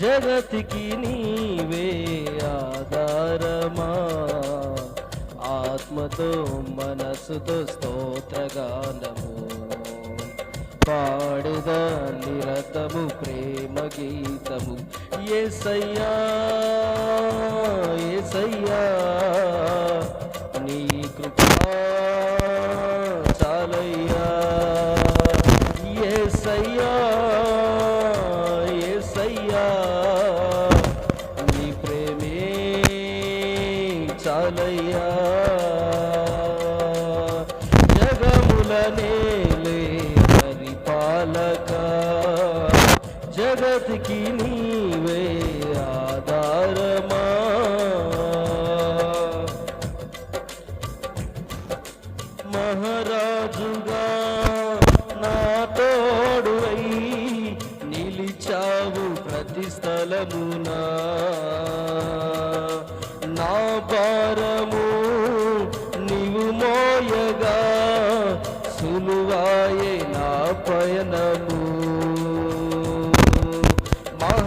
జగతికి నీవే ఆధారమా? ఆత్మతో మనసుతో స్తోత్రగానము. పాడుద నిరతము ప్రేమ గీతము. ఏసయ్యా!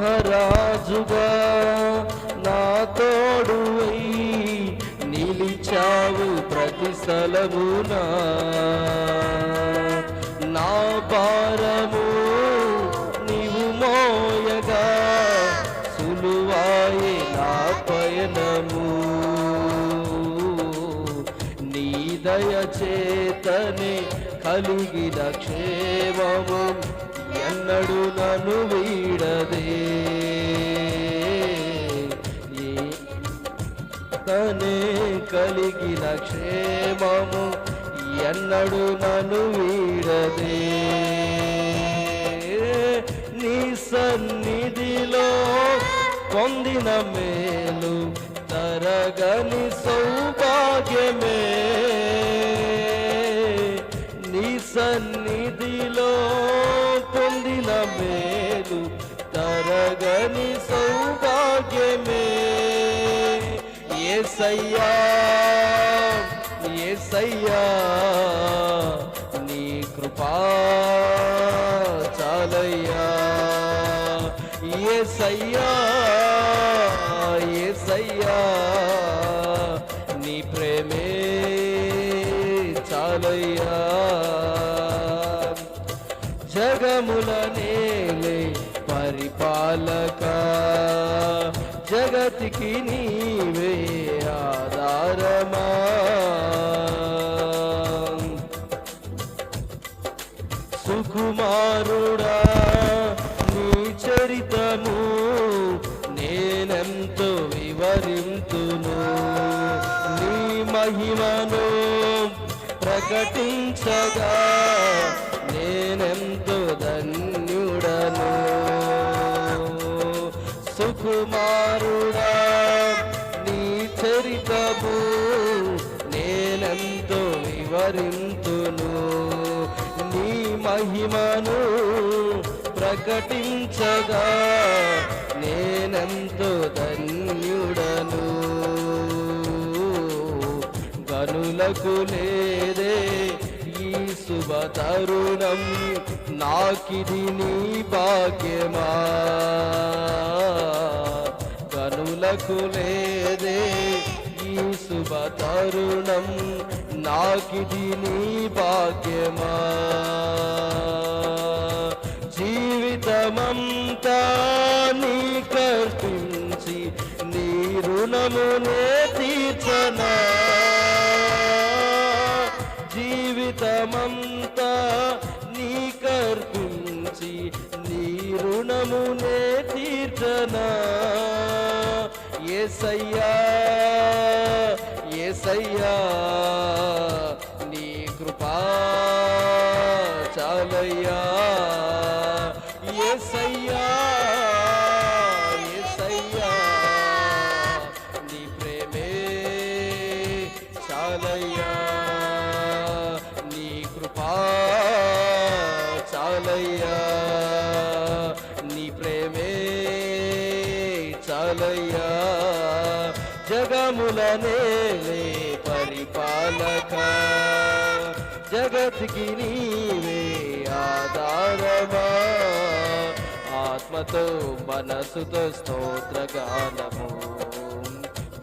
మహారాజుగా నా తోడువై నిలిచావు ప్రతి స్థలమునా. నా భారము నీవు మోయగా సులువాయే నా పయనము. నీ దయచేతనే కలిగిన క్షేమము ఎన్నడు నన్ను వీడదే. తనే కలిగిన క్షేమము ఎన్నడు నన్ను వీడదే. నీ సన్నిధిలో పొందిన మేలు తరగని సౌభాగ్యమే. నీ సన్నిధిలో ఏసయ్యా ఏసయ్యా నీ కృపా చాలయ్యా ఏసయ్యా ఏసయ్యా నీ ప్రేమే చాలయ్యా జగముల నేలే పరిపాలక జగతికి నీవే మహిమను ప్రకటించగా నేనెంతో ధన్యుడను. సుకుమారుడా నీ చరితము నేనెంతో వివరింతును. నీ మహిమను ప్రకటించగా నేనెంతో ధన్యుడను. గనులకు లేదే. ఈ శుభ తరుణం నాకిది నీ భాగ్యమా. కనులకు లేదే. ఈ శుభ తరుణం నాకిది నీ భాగ్యమా. జీవితమంతా నీ కర్పించి నీ రుణమునే తీర్చనా. రుణమునే తీర్చనా ఏసయ్యా ఏసయ్యా నీ కృపా చాలయ్యా ఏసయ్యా ఏసయ్యా నీ ప్రేమే చాలయ్యా నీ కృపా జగముల నేలే పరిపాలక జగత్కి నీవే ఆధారమా ఆత్మతో మనసుతో స్తోత్రగానము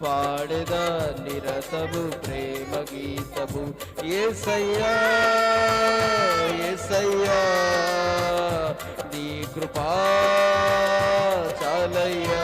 పాడెద నిరతము ప్రేమ గీతము ఏసయ్యా ఏసయ్యా నీ కృపా చాలయ్యా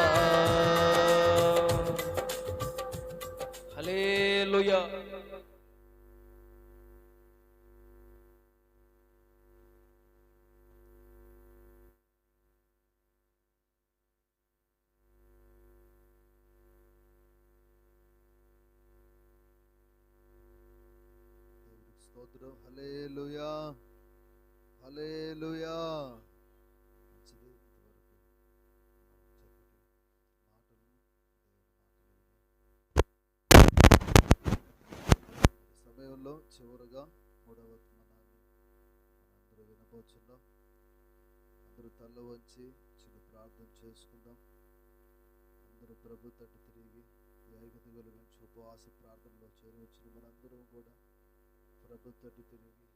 స్తోత్రం. హలేలుయా హలేలుయా మంచిది. ఇంతవరకు మాటలు సమయంలో చివరగా మూడవ అందరూ మనందరూ వినబోచున్నాం. అందరూ తల్ల వంచి చిన్న ప్రార్థన చేసుకుందాం. అందరూ ప్రభు తట్టు తిరిగి ఈ ఐక్యత వెలుగుంచి ఉపవాస ప్రార్థనలో చేరవచ్చిన మనందరం కూడా ప్రభు తట్టు తిరిగి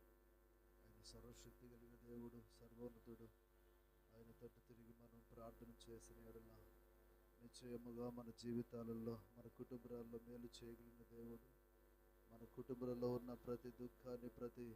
ఆయన సర్వశక్తి కలిగిన దేవుడు సర్వోన్నతుడు. ఆయన తట్టు తిరిగి మనం ప్రార్థన చేసిన ఎడలా నిశ్చయముగా మన జీవితాలలో మన కుటుంబాల్లో మేలు చేయగలిగిన దేవుడు. మన కుటుంబంలో ఉన్న ప్రతి దుఃఖాన్ని ప్రతి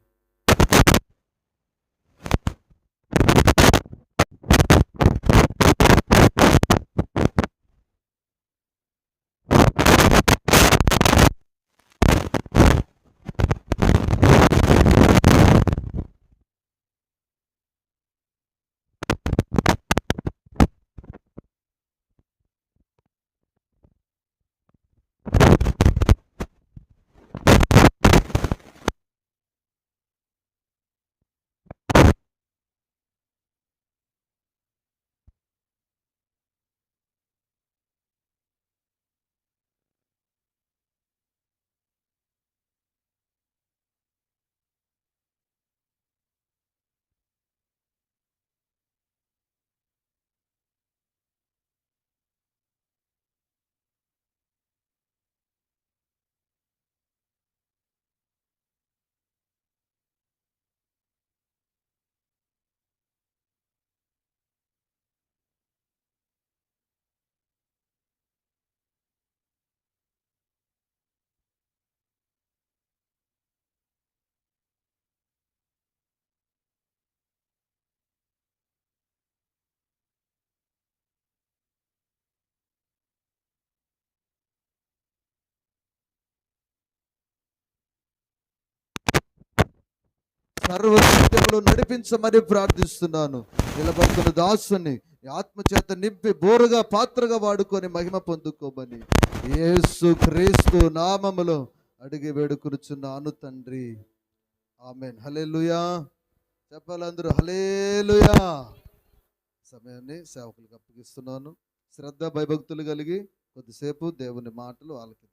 సర్వ సత్యములు నడిపించమని ప్రార్థిస్తున్నాను. నిలబడుతున్న దాసుని ఆత్మచేత నింపి బోరుగా పాత్రగా వాడుకొని మహిమ పొందుకోమని యేసు క్రీస్తు నామములో అడిగి వేడుకునుచున్నాను తండ్రి. ఆమెన్. హలేలుయా చెప్పాలందరూ హలేలుయా సమయాన్ని సేవకులకు అప్పగిస్తున్నాను. శ్రద్ధ భయభక్తులు కలిగి కొద్దిసేపు దేవుని మాటలు వాళ్ళకి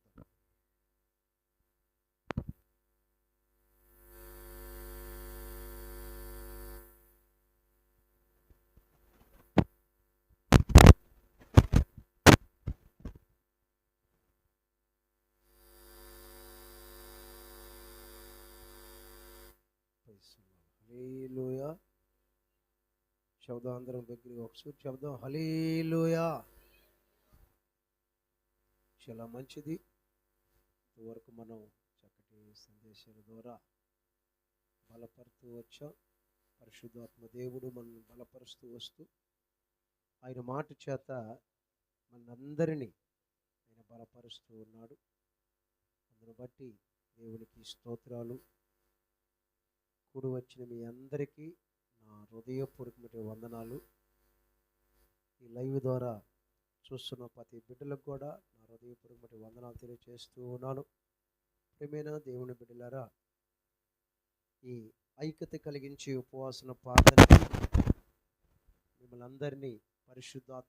హలీలుయ శబ్దం అందరం దగ్గర ఒకసారి శబ్దం. హలీలుయ చాలా మంచిది. ఇంతవరకు మనం చక్కటి సందేశాల ద్వారా బలపరుతూ వచ్చాం. పరిశుద్ధాత్మ దేవుడు మనల్ని బలపరుస్తూ వస్తూ ఆయన మాట చేత మనందరినీ ఆయన బలపరుస్తూ ఉన్నాడు. అందును బట్టి దేవునికి స్తోత్రాలు. కూడి వచ్చిన మీ అందరికీ నా హృదయపూర్వకమైన వందనాలు. ఈ లైవ్ ద్వారా చూస్తున్న ప్రతి బిడ్డలకు కూడా నా హృదయపూర్వకమైన వందనాలు తెలియజేస్తూ ఉన్నాను. ప్రేమైన దేవుని బిడ్డలారా ఈ ఐక్యత కలిగించే ఉపవాసన ప్రార్థన మిమ్మల్ని అందరినీ పరిశుద్ధాత్మ